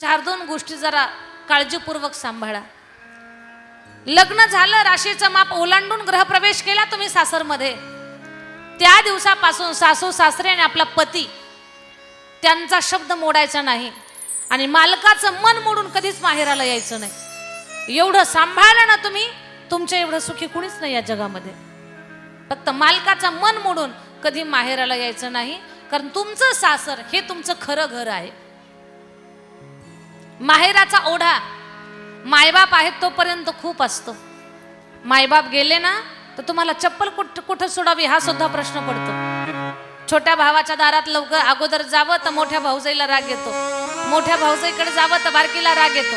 चार दोन गोष्टी जरा काळजीपूर्वक सांभाळा. लग्न झालं राशीचं माप ओलांडून ग्रहप्रवेश केला तुम्ही सासरमध्ये. त्या दिवसापासून सासू सासरे आणि आपला पती त्यांचा शब्द मोडायचा नाही आणि मालकाचं मन मोडून कधीच माहेराला यायचं नाही. एवढं सांभाळलं ना तुम्ही तुमच्या एवढं सुखी कुणीच नाही या जगामध्ये. फक्त मालकाचं मन मोडून कधी माहेराला यायचं नाही कारण तुमचं सासर हे तुमचं खरं घर आहे. माहेराचा ओढा. मायबाप आहेत तोपर्यंत खूप असतो. मायबाप गेले ना तर तुम्हाला चप्पल कुठं कुठं सोडावी हा सुद्धा प्रश्न पडतो. छोट्या भावाच्या दारात लवकर अगोदर जावं तर मोठ्या भाऊजाईला राग येतो. मोठ्या भाऊजाईकडे जावं तर बारकीला राग येतो.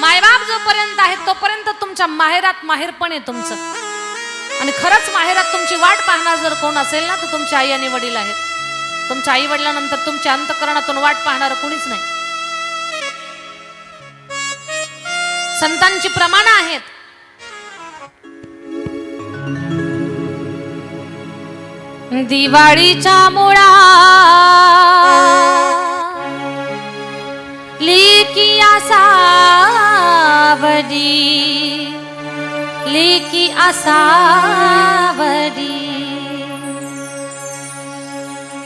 मायबाप जोपर्यंत आहेत तोपर्यंत तुमच्या माहेरात माहेरपण आहे तुमचं. आणि खरंच माहेरात तुमची वाट पाहणार जर कोण असेल ना तर तुमची आई आणि वडील आहेत. तुमच्या आई वडिलांनंतर तुमच्या अंतकरणातून वाट पाहणार कोणीच नाही. संतांची प्रमाण आहेत. दिवाळीच्या मुळा लेकी असावडी लेकी असावडी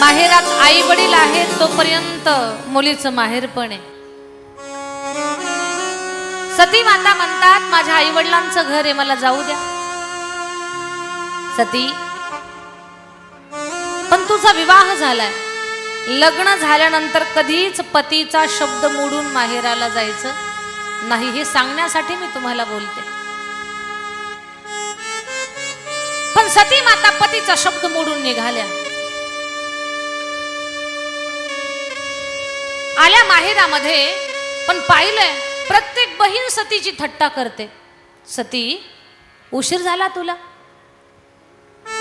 माहेरात आई वडील आहेत तोपर्यंत मुलीचं माहेर पण आहे. सती माता म्हणतात माझ्या आई वडिलांचं घर आहे मला जाऊ द्या. सती पण तुझा विवाह झालाय. लग्न झाल्यानंतर कधीच पतीचा शब्द मोडून माहेराला जायचं नाही हे सांगण्यासाठी मी तुम्हाला बोलते. पण सती माता पतीचा शब्द मोडून निघाल्या. आल्या माहेरामध्ये पण पाहिलंय प्रत्येक बहीण सतीची थट्टा करते. सती उशीर झाला तुला?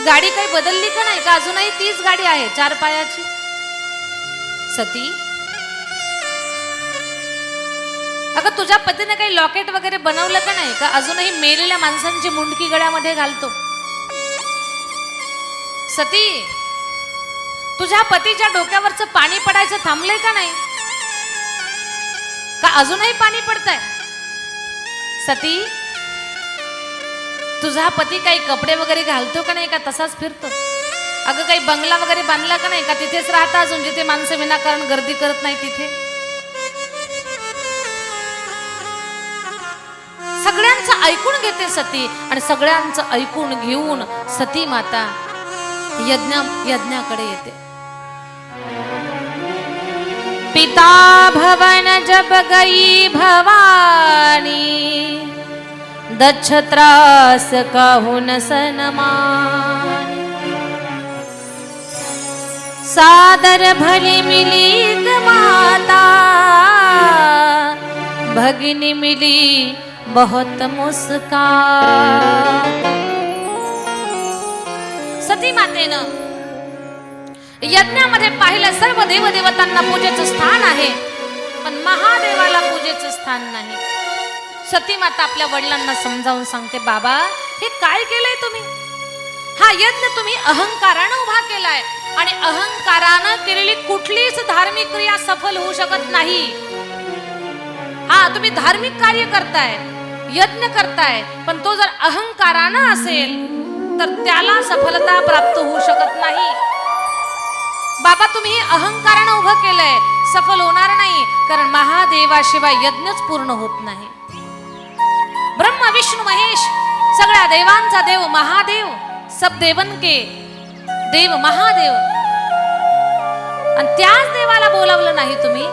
गाडी काही बदलली का नाही? का अजूनही तीच गाडी आहे चार पायाची? सती? अगं तुझ्या पतीने काही लॉकेट वगैरे बनवलं का नाही? का अजूनही मेलेल्या माणसांची मुंडकी गळ्यामध्ये घालतो? सती तुझ्या पतीच्या डोक्यावरचं पाणी पडायचं थांबलंय का नाही? का अजूनही पाणी पडतंय? सती तुझा पती काही कपडे वगैरे घालतो का नाही का? तसाच फिरतो. अगं काही बंगला वगैरे बांधला का नाही का? तिथेच राहता अजून जिथे माणसं विनाकारण गर्दी करत नाही तिथे. सगळ्यांचं ऐकून घेते सती आणि सगळ्यांचं ऐकून घेऊन सती माता यज्ञ यज्ञाकडे येते. पिता भवन जब गई भवानी। दक्ष त्रास काहून सनमान। सादर भली मिली माता। भगिनी मिली बहुत मुस्कान। सती मातेनं यज्ञामध्ये पाहिलं सर्व देवदेवतांना पूजेचं स्थान आहे. पण महादेवाला पूजेचं स्थान नाही. सती माता आपल्या वडिलांना समजावून सांगते बाबा हे काय केलंय तुम्ही? हा यज्ञ तुम्ही अहंकारानं उभा केलाय आणि अहंकारानं केलेली कुठलीच धार्मिक क्रिया सफल होऊ शकत नाही. हा तुम्ही धार्मिक कार्य करताय यज्ञ करताय पण तो जर अहंकारानं असेल तर त्याला सफलता प्राप्त होऊ शकत नाही. बाबा तुम्ही हे अहंकारानं उभं केलंय. सफल होणार नाही कारण महादेवाशिवाय यज्ञच पूर्ण होत नाही. ब्रह्म विष्णू महेश सगळ्या देवांचा देव महादेव सब देवन के देव महादेव. आणि त्याच देवाला बोलावलं नाही तुम्ही.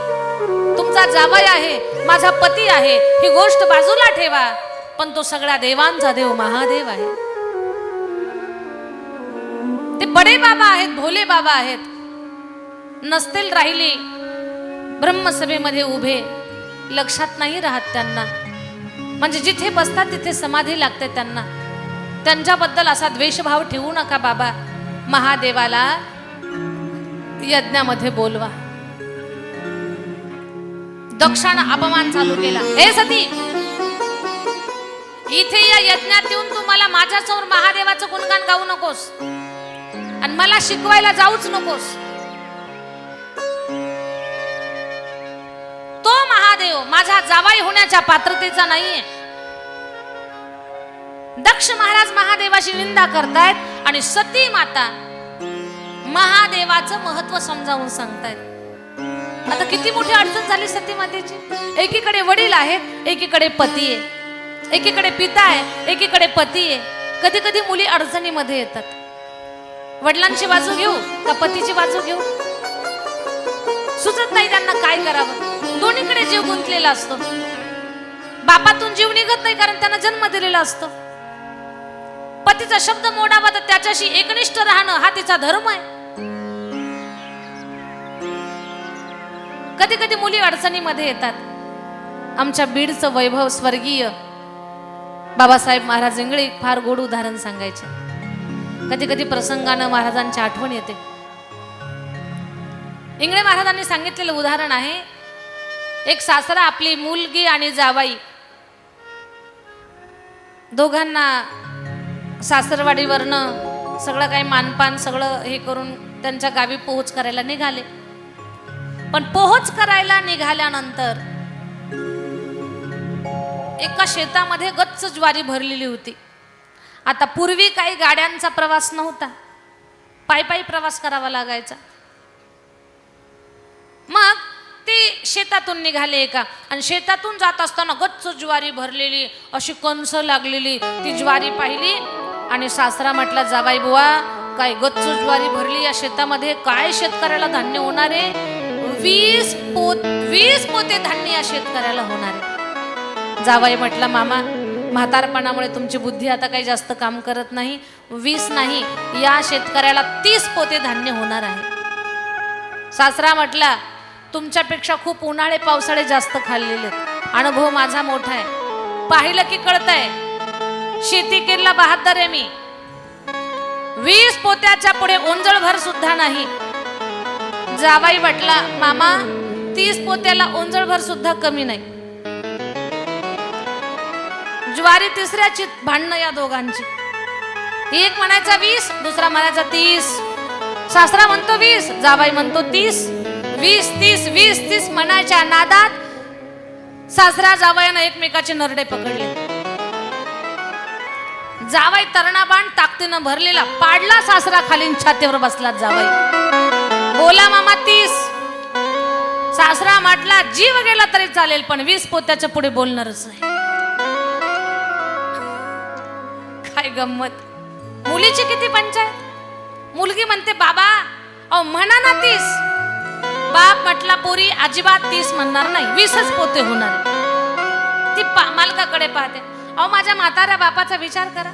तुमचा जावई आहे माझा पती आहे ही गोष्ट बाजूला ठेवा. पण तो सगळ्या देवांचा देव महादेव आहे. ते बडे बाबा आहेत भोले बाबा आहेत. नसतील राहिली ब्रह्मसभेमध्ये उभे लक्षात नाही राहत त्यांना. म्हणजे जिथे बसतात तिथे समाधी लागते त्यांना. त्यांच्याबद्दल असा द्वेषभाव ठेवू नका बाबा. महादेवाला यज्ञामध्ये बोलवा. दक्षानं अपमान चालू केला. हे सती इथे या यज्ञात येऊन तू मला माझ्यासमोर महादेवाचं गुणगान गाऊ नकोस. आणि मला शिकवायला जाऊच नकोस. महादेव माझा जावाई होण्याच्या पात्रतेचा नाहीये. दक्ष महाराज महादेवाची निंदा करतायत आणि सती माता महादेवाचं महत्त्व समजावून सांगतायत. आता किती मोठी अडचण झाली सती मातेची? एकीकडे वडील आहेत एकीकडे पती आहे. एकीकडे पिता आहे एकीकडे पती आहे. कधी कधी मुली अडचणीमध्ये येतात. वडिलांची बाजू घेऊ का पतीची बाजू घेऊ? सुचत नाही त्यांना काय करावं. दोन्हीकडे जीव गुंतलेला असतो. बापातून जीव निघत नाही कारण त्यांना जन्म दिलेला असतो. पतीचा शब्द मोडावा तर त्याच्याशी एकनिष्ठ राहणं हा तिचा धर्म आहे. कधी कधी मुली अडचणीमध्ये येतात. आमच्या बीडचं वैभव स्वर्गीय बाबासाहेब महाराज इंगळे फार गोड उदाहरण सांगायचे. कधी कधी प्रसंगानं महाराजांची आठवण येते. इंगळे महाराजांनी सांगितलेलं उदाहरण आहे एक सासरा आपली मुलगी आणि जावाई. दोघांना सासरवाडीवरनं सगळं काही मानपान सगळं हे करून त्यांच्या गावी पोहोच करायला निघाले. पण पोहोच करायला निघाल्यानंतर एका शेतामध्ये गच्च ज्वारी भरलेली होती. आता पूर्वी काही गाड्यांचा प्रवास नव्हता. पायी पायी प्रवास करावा लागायचा. मग ते शेतातून निघाले एका. आणि शेतातून जात असताना गच्च ज्वारी भरलेली अशी कंस लागलेली ती ज्वारी पाहिली. आणि सासरा म्हटला जावाई बुवा काय गच्च ज्वारी भरली या शेतामध्ये? काय शेतकऱ्याला धान्य होणार आहे? वीस पोत वीस पोते धान्य या शेतकऱ्याला होणार आहे. जावाई म्हटलं मामा म्हातारपणामुळे तुमची बुद्धी आता काही जास्त काम करत नाही. वीस नाही या शेतकऱ्याला तीस पोते धान्य होणार आहे. सासरा म्हटला तुमच्यापेक्षा खूप उन्हाळे पावसाळे जास्त खाल्लेले आहेत. अनुभव माझा मोठा आहे. पाहिलं की कळतंय. शेती केला बहादर आहे मी. वीस पोत्याच्या पुढे ओंजळभर सुद्धा नाही. जावाई म्हटला मामा तीस पोत्याला ओंजळ भर सुद्धा कमी नाही. ज्वारी तिसऱ्याची भांडणं या दोघांची. एक म्हणायचा वीस दुसरा म्हणायचा तीस. सासरा म्हणतो वीस जावाई म्हणतो तीस. वीस तीस वीस तीस म्हणायच्या नादात सासरा जावयानं एकमेकाचे नरडे पकडले. जावाई तरणा ताकदीनं भरलेला पाडला सासरा खाली छातीवर बसला जावाई. बोला मामा तीस. सासरा म्हटला जीव गेला तरी चालेल पण वीस पोत्याच्या पुढे बोलणारच नाही. काय गंमत. मुलीची किती पंचायत? मुलगी म्हणते बाबा अहो म्हणा ना तीस. बाप म्हटला पोरी अजिबात तीस म्हणणार नाही वीसच पोते होणार ती पा मालकाकडे पाहते. अहो माझ्या म्हाताऱ्या बापाचा विचार करा.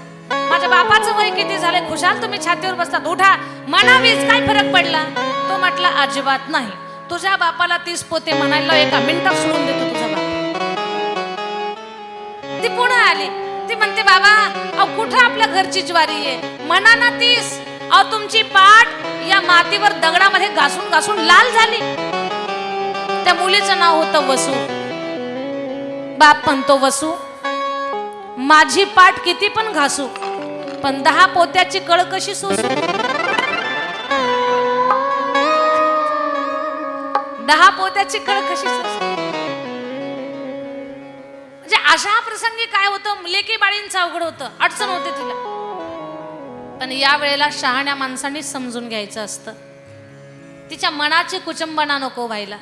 माझ्या बापाचं वय किती झालंय? खुशाल तुम्ही छातीवर बसतात उठा. म्हणा वीस काय फरक पडला? तो म्हटला अजिबात नाही. तुझ्या बापाला तीस पोते म्हणायला एका मिनिटात सोडून देतो तुझा बाप. ती पुन्हा आली. ती म्हणते बाबा अहो कुठं आपल्या घरची ज्वारी आहे? म्हणा ना तीस. अहो तुमची पाठ या मातीवर दगडामध्ये घासून घासून लाल झाली. त्या मुलीचं नाव होतं वसू. बाप म्हणतो वसू माझी पाठ किती पण घासू पण दहा पोत्याची कळ कशी सोसू? दहा पोत्याची कळ कशी सोसू? म्हणजे अशा प्रसंगी काय होतं? लेकी बाळींचं अवघड होतं? अडचण होते तिला. पण या वेळेला शहाण्या माणसांनी समजून घ्यायचं असतं. तिच्या मनाची कुचंबना नको व्हायला.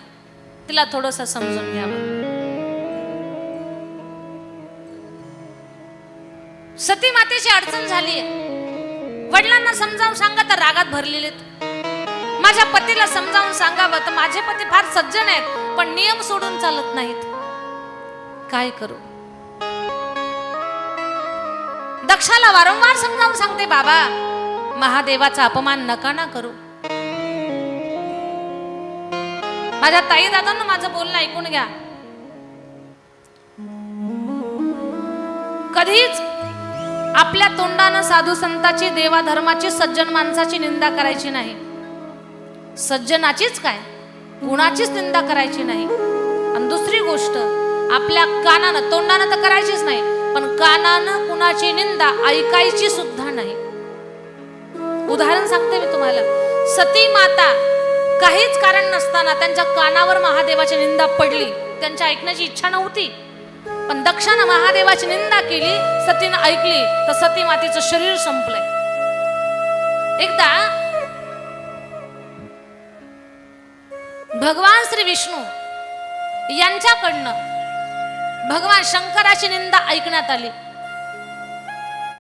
तिला थोडस समजून घ्यावं. सती मातेची अडचण झाली वडिलांना समजावून सांगा तर रागात भरलेले आहेत. माझ्या पतीला समजावून सांगावं तर माझे पती फार सज्जन आहेत पण नियम सोडून चालत नाहीत. काय करू? दक्षाला वारंवार समजावून सांगते बाबा महादेवाचा अपमान नका ना करू. माझ्या ताई दादांना माझं बोलणं ऐकून घ्या. कधीच आपल्या तोंडानं साधू संताची देवा धर्माची सज्जन माणसाची निंदा करायची नाही. सज्जनाचीच काय? गुणाचीच निंदा करायची नाही. आणि दुसरी गोष्ट आपल्या कानानं तोंडानं तर करायचीच नाही. पण कानानं कुणाची निंदा ऐकायची सुद्धा नाही. उदाहरण सांगते मी तुम्हाला. सती माता काहीच कारण नसताना त्यांच्या कानावर महादेवाची निंदा पडली. त्यांच्या ऐकण्याची इच्छा नव्हती. पण दक्षानं महादेवाची निंदा केली सतीनं ऐकली तर सती मातेचं शरीर संपलंय. एकदा भगवान श्री विष्णू यांच्याकडनं भगवान शंकराची निंदा ऐकण्यात आली.